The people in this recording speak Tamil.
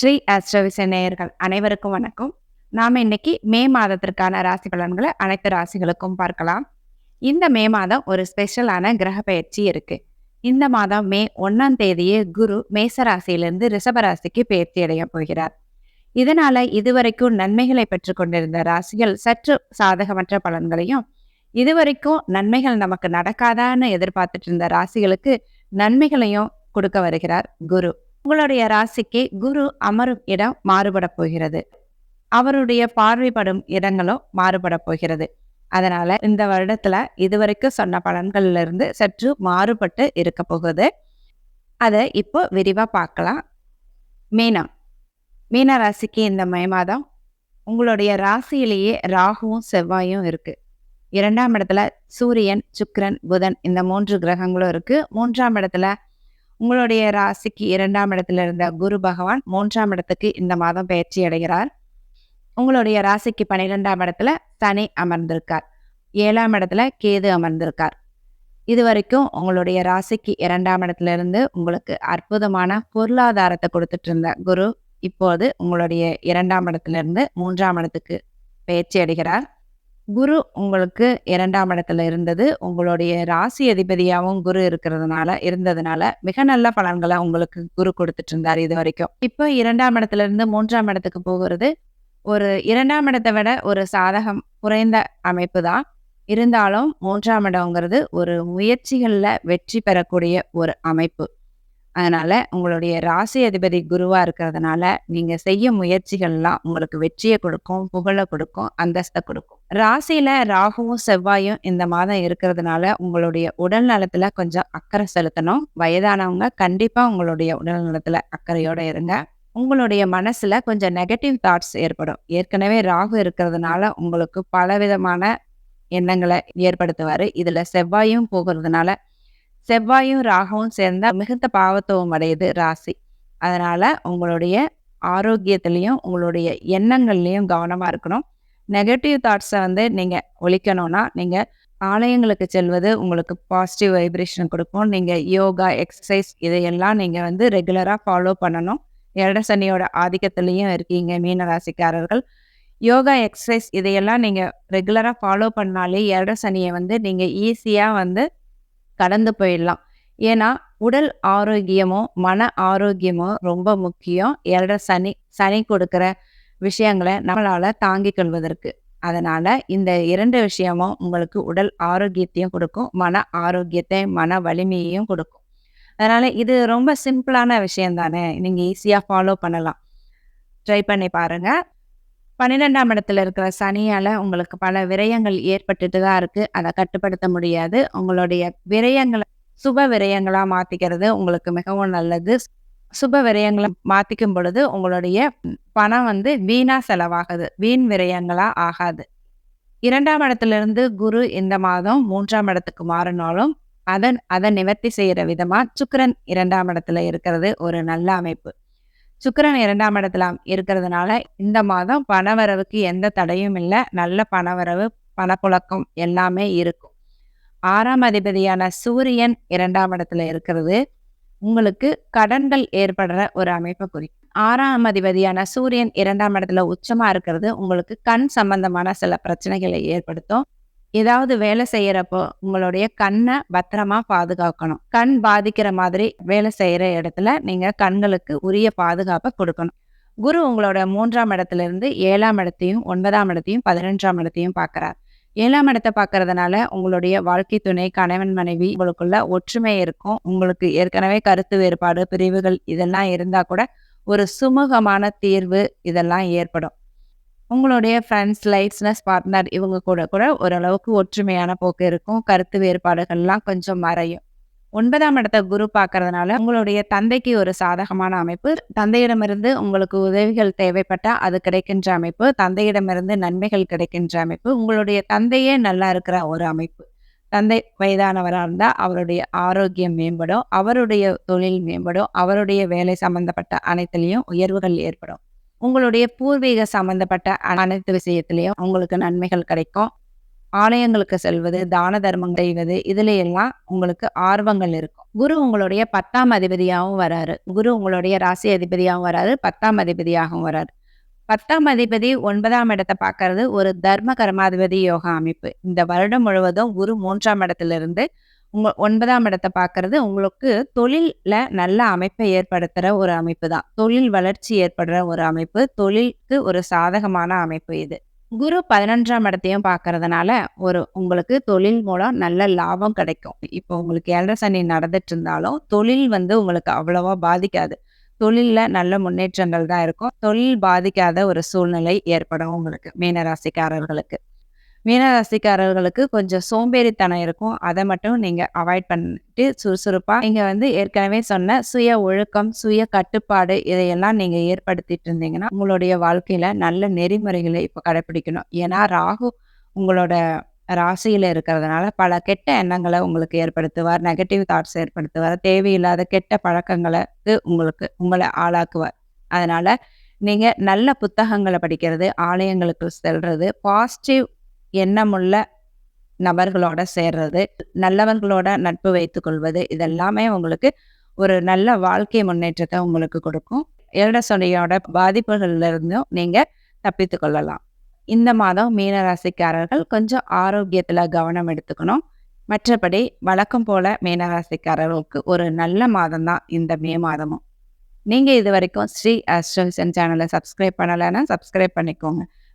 ஸ்ரீ ஆஸ்ட்ரோவிச நேயர்கள் அனைவருக்கும் வணக்கம். நாம இன்னைக்கு மே மாதத்திற்கான ராசி பலன்களை அனைத்து ராசிகளுக்கும் பார்க்கலாம். இந்த மே மாதம் ஒரு ஸ்பெஷலான கிரக பயிற்சி இருக்கு. இந்த மாதம் மே ஒன்னாம் தேதியே குரு மேச ராசியிலிருந்து ரிஷப ராசிக்கு பயிற்சி அடைய போகிறார். இதனால இதுவரைக்கும் நன்மைகளை பெற்று கொண்டிருந்த ராசிகள் சற்று சாதகமற்ற பலன்களையும் இதுவரைக்கும் நன்மைகள் நமக்கு நடக்காதான்னு எதிர்பார்த்துட்டு இருந்த ராசிகளுக்கு நன்மைகளையும் கொடுக்க வருகிறார் குரு. உங்களுடைய ராசிக்கு குரு அமரும் இடம் மாறுபட போகிறது. அவருடைய பார்வைப்படும் இடங்களும் மாறுபட போகிறது. அதனால இந்த வருடத்துல இதுவரைக்கும் சொன்ன பலன்கள்ல இருந்து சற்று மாறுபட்டு இருக்க போகுது. அதை இப்போ விரிவா பார்க்கலாம். மீனம். மீன ராசிக்கு இந்த மே மாதம் உங்களுடைய ராசியிலேயே ராகுவும் செவ்வாயும் இருக்கு. இரண்டாம் இடத்துல சூரியன் சுக்ரன் புதன் இந்த மூன்று கிரகங்களும் இருக்கு. மூன்றாம் இடத்துல உங்களுடைய ராசிக்கு இரண்டாம் இடத்துல இருந்த குரு பகவான் மூன்றாம் இடத்துக்கு இந்த மாதம் பயிற்சி அடைகிறார். உங்களுடைய ராசிக்கு பன்னிரெண்டாம் இடத்துல சனி அமர்ந்திருக்கார். ஏழாம் இடத்துல கேது அமர்ந்திருக்கார். இது வரைக்கும் உங்களுடைய ராசிக்கு இரண்டாம் இடத்துல இருந்து உங்களுக்கு அற்புதமான பொருளாதாரத்தை கொடுத்துட்டு இருந்த குரு இப்போது உங்களுடைய இரண்டாம் இடத்துல இருந்து மூன்றாம் இடத்துக்கு பயிற்சி அடைகிறார். குரு உங்களுக்கு இரண்டாம் இடத்துல இருந்தது. உங்களுடைய ராசி அதிபதியாகவும் குரு இருக்கிறதுனால இருந்ததுனால மிக நல்ல பலன்களை உங்களுக்கு குரு கொடுத்துட்டு இருந்தார் இது வரைக்கும் இப்போ இரண்டாம் இடத்துல இருந்து மூன்றாம் இடத்துக்கு போகிறது. ஒரு இரண்டாம் இடத்தை விட ஒரு சாதகம் குறைந்த அமைப்பு தான். இருந்தாலும் மூன்றாம் இடங்கிறது ஒரு முயற்சிகளில் வெற்றி பெறக்கூடிய ஒரு அமைப்பு. அதனால உங்களுடைய ராசி அதிபதி குருவா இருக்கிறதுனால நீங்க செய்ய முயற்சிகள்லாம் உங்களுக்கு வெற்றியை கொடுக்கும் புகழை கொடுக்கும் அந்தஸ்தை கொடுக்கும். ராசியில ராகுவும் செவ்வாயும் இந்த மாதம் இருக்கிறதுனால உங்களுடைய உடல் நலத்துல கொஞ்சம் அக்கறை செலுத்தணும். வயதானவங்க கண்டிப்பா உங்களுடைய உடல் நலத்துல அக்கறையோட இருங்க. உங்களுடைய மனசுல கொஞ்சம் நெகட்டிவ் தாட்ஸ் ஏற்படும். ஏற்கனவே ராகு இருக்கிறதுனால உங்களுக்கு பலவிதமான எண்ணங்களை ஏற்படுத்துவாரு. இதுல செவ்வாயும் போகிறதுனால செவ்வாயும் ராகவும் சேர்ந்தால் மிகுந்த பாவத்துவம் அடையுது ராசி. அதனால் உங்களுடைய ஆரோக்கியத்துலேயும் உங்களுடைய எண்ணங்கள்லேயும் கவனமாக இருக்கணும். நெகட்டிவ் தாட்ஸை வந்து நீங்கள் ஒழிக்கணும்னா நீங்கள் ஆலயங்களுக்கு செல்வது உங்களுக்கு பாசிட்டிவ் வைப்ரேஷன் கொடுக்கும். நீங்கள் யோகா எக்ஸசைஸ் இதையெல்லாம் நீங்கள் வந்து ரெகுலராக ஃபாலோ பண்ணணும். ஏழ சனியோட ஆதிக்கத்திலையும் இருக்கீங்க மீன ராசிக்காரர்கள் யோகா எக்ஸசைஸ் இதையெல்லாம் நீங்கள் ரெகுலராக ஃபாலோ பண்ணாலே ஏழ சனியை வந்து நீங்கள் ஈஸியாக வந்து கடந்து போயிடலாம். ஏன்னா உடல் ஆரோக்கியமும் மன ஆரோக்கியமும் ரொம்ப முக்கியம். ஏழரை சனி சனி கொடுக்குற விஷயங்களை நம்மளால் தாங்கிக் கொள்வதற்கு. அதனால் இந்த இரண்டு விஷயமும் உங்களுக்கு உடல் ஆரோக்கியத்தையும் கொடுக்கும் மன ஆரோக்கியத்தை மன வலிமையையும் கொடுக்கும். அதனால் இது ரொம்ப சிம்பிளான விஷயம் தானே நீங்கள் ஈஸியாக ஃபாலோ பண்ணலாம். ட்ரை பண்ணி பாருங்கள் பன்னிரெண்டாம் இடத்துல இருக்கிற சனியால உங்களுக்கு பல விரயங்கள் ஏற்பட்டுட்டு தான் இருக்கு. அதை கட்டுப்படுத்த முடியாது. உங்களுடைய விரயங்களை சுப விரயங்களா மாத்திக்கிறது உங்களுக்கு மிகவும் நல்லது. சுப விரயங்களை மாத்திக்கும் பொழுது உங்களுடைய பணம் வந்து வீணா செலவாகுது. வீண் விரயங்களா ஆகாது. இரண்டாம் இடத்துல இருந்து குரு இந்த மாதம் மூன்றாம் இடத்துக்கு மாறினாலும் அதன் அதை நிவர்த்தி செய்யற விதமா சுக்கரன் இரண்டாம் இடத்துல இருக்கிறது ஒரு நல்ல அமைப்பு. சுக்கரன் இரண்டாம் இடத்துல இருக்கிறதுனால இந்த மாதம் பணவரவுக்கு எந்த தடையும் இல்லை. நல்ல பணவரவு பணப்புழக்கம் எல்லாமே இருக்கும். ஆறாம் அதிபதியான சூரியன் இரண்டாம் இடத்துல இருக்கிறது. உங்களுக்கு கடன்கள் ஏற்படுற ஒரு அமைப்பை குறிக்கும். ஆறாம் அதிபதியான சூரியன் இரண்டாம் இடத்துல உச்சமா இருக்கிறது. உங்களுக்கு கண் சம்பந்தமான சில பிரச்சனைகளை ஏற்படுத்தும். ஏதாவது வேலை செய்யறப்போ உங்களுடைய கண்ணை பத்திரமா பாதுகாக்கணும். கண் பாதிக்கிற மாதிரி வேலை செய்யற இடத்துல நீங்க கண்களுக்கு உரிய பாதுகாப்பை கொடுக்கணும். குரு உங்களோட மூன்றாம் இடத்துல இருந்து ஏழாம் இடத்தையும் ஒன்பதாம் இடத்தையும் பதினஞ்சாம் இடத்தையும் பார்க்கறார். ஏழாம் இடத்தை பார்க்கறதுனால உங்களுடைய வாழ்க்கை துணை கணவன் மனைவி உங்களுக்குள்ள ஒற்றுமை இருக்கும். உங்களுக்கு ஏற்கனவே கருத்து வேறுபாடு பிரிவுகள் இதெல்லாம் இருந்தா கூட ஒரு சுமூகமான தீர்வு இதெல்லாம் ஏற்படும். உங்களுடைய ஃப்ரெண்ட்ஸ் லைஃப்ஸ்னஸ் பார்ட்னர் இவங்க கூட கூட ஓரளவுக்கு ஒற்றுமையான போக்கு இருக்கும். கருத்து வேறுபாடுகள்லாம் கொஞ்சம் மறையும். ஒன்பதாம் இடத்த குரு பார்க்கறதுனால உங்களுடைய தந்தைக்கு ஒரு சாதகமான அமைப்பு. தந்தையிடமிருந்து உங்களுக்கு உதவிகள் தேவைப்பட்டால் அது கிடைக்கின்ற அமைப்பு. தந்தையிடமிருந்து நன்மைகள் கிடைக்கின்ற அமைப்பு. உங்களுடைய தந்தையே நல்லா இருக்கிற ஒரு அமைப்பு. தந்தை வயதானவராக இருந்தால் அவருடைய ஆரோக்கியம் மேம்படும். அவருடைய தொழில் மேம்படும். அவருடைய வேலை சம்பந்தப்பட்ட அனைத்துலேயும் உயர்வுகள் ஏற்படும். உங்களுடைய பூர்வீக சம்பந்தப்பட்ட அனைத்து விஷயத்திலையும் உங்களுக்கு நன்மைகள் கிடைக்கும். ஆலயங்களுக்கு செல்வது தான தர்மம் செய்வது இதுல எல்லாம் உங்களுக்கு ஆர்வங்கள் இருக்கும். குரு உங்களுடைய பத்தாம் அதிபதியாகவும் வராரு. குரு உங்களுடைய ராசி அதிபதியாகவும் வராரு பத்தாம் அதிபதியாகவும் வராரு. பத்தாம் அதிபதி ஒன்பதாம் இடத்தை பார்க்கறது ஒரு தர்ம கர்மாதிபதி யோகா அமைப்பு. இந்த வருடம் முழுவதும் குரு மூன்றாம் இடத்திலிருந்து உங்க ஒன்பதாம் இடத்தை பார்க்கறது உங்களுக்கு தொழில்ல நல்ல அமைப்பை ஏற்படுத்துகிற ஒரு அமைப்பு தான். தொழில் வளர்ச்சி ஏற்படுற ஒரு அமைப்பு. தொழிலுக்கு ஒரு சாதகமான அமைப்பு இது. குரு பதினொன்றாம் இடத்தையும் பார்க்கறதுனால ஒரு உங்களுக்கு தொழில் மூலம் நல்ல லாபம் கிடைக்கும். இப்போ உங்களுக்கு ஏழரை சனி நடந்துட்டு இருந்தாலும் தொழில் வந்து உங்களுக்கு அவ்வளவா பாதிக்காது. தொழிலில் நல்ல முன்னேற்றங்கள் தான் இருக்கும். தொழில் பாதிக்காத ஒரு சூழ்நிலை ஏற்படும் உங்களுக்கு மீனராசிக்காரர்களுக்கு. மீனராசிக்காரர்களுக்கு கொஞ்சம் சோம்பேறித்தனம் இருக்கும். அதை மட்டும் நீங்க அவாய்ட் பண்ணிட்டு சுறுசுறுப்பாக நீங்க வந்து ஏற்கனவே சொன்ன சுய ஒழுக்கம் சுய கட்டுப்பாடு இதையெல்லாம் நீங்க ஏற்படுத்திட்டு இருந்தீங்கன்னா உங்களுடைய வாழ்க்கையில நல்ல நெறிமுறைகளை இப்போ கடைபிடிக்கணும். ஏன்னா ராகு உங்களோட ராசியில இருக்கிறதுனால பல கெட்ட எண்ணங்களை உங்களுக்கு ஏற்படுத்துவார். நெகட்டிவ் தாட்ஸ் ஏற்படுத்துவார். தேவையில்லாத கெட்ட பழக்கங்களுக்கு உங்களுக்கு உங்களை ஆளாக்குவார். அதனால நீங்க நல்ல புத்தகங்களை படிக்கிறது ஆலயங்களுக்கு செல்றது பாசிட்டிவ் எண்ணமுள்ள நபர்களோட சேர்றது நல்லவர்களோட நட்பு வைத்து கொள்வது இதெல்லாமே உங்களுக்கு ஒரு நல்ல வாழ்க்கை முன்னேற்றத்தை உங்களுக்கு கொடுக்கும். ஏழசொனையோட பாதிப்புகள்ல இருந்தும் நீங்க தப்பித்து கொள்ளலாம். இந்த மாதம் மீனராசிக்காரர்கள் கொஞ்சம் ஆரோக்கியத்துல கவனம் எடுத்துக்கணும். மற்றபடி வழக்கம் போல மீனராசிக்காரர்களுக்கு ஒரு நல்ல மாதம் தான் இந்த மே மாதமும். நீங்க இது வரைக்கும் ஸ்ரீ அஸ்ட்ரல்சன் சேனலை சப்ஸ்கிரைப் பண்ணலைன்னா சப்ஸ்கிரைப் பண்ணிக்கோங்க.